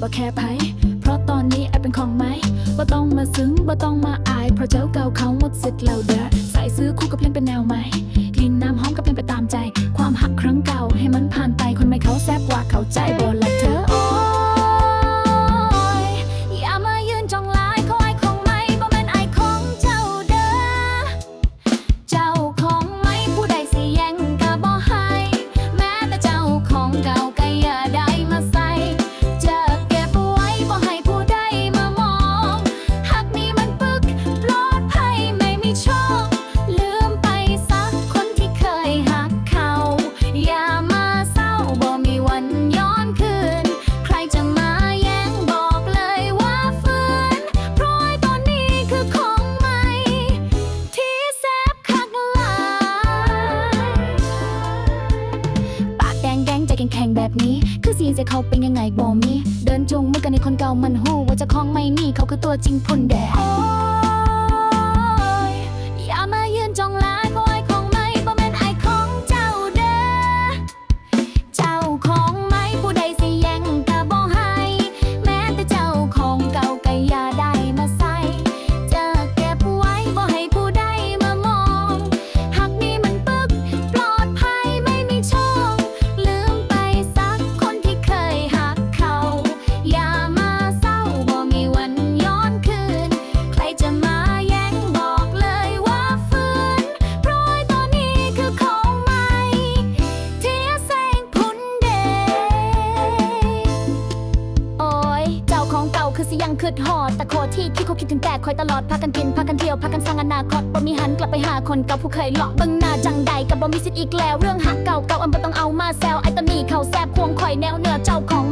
บ่แค่ไผเพราะตอนนี้ไอเป็นของไหมบ่ต้องมาซึ้งบ่ต้องมาอาย เพราะเจ้าเก่าเขาหมดสิทธิ์แล้วเด้อ แข็งแข็งแบบนี้ คือสีจะเขาเป็นยังไงบ่มี เดินจุงมือกันในคนเก่ามันหู้ว่าจะคล้องไม่นี่เขาคือตัวจริงพุ่นแดด คือสิยังคืดหอดแต่โคที่ที่เขาคิดถึงแต่คอยตลอดพากันกินพากันเที่ยวพากันสร้างอนาคตบ่มีหันกลับไปหาคนเก่าผู้เคยหลอกเบิ่งหน้าจังใดกับบ่มีสิทธิ์อีกแล้ว เรื่องหักเก่าเก่าอันบ่ต้องเอามาแซวไอ้ตอนนี้เขาแซบควงข่อยแนวเหนือเจ้าของ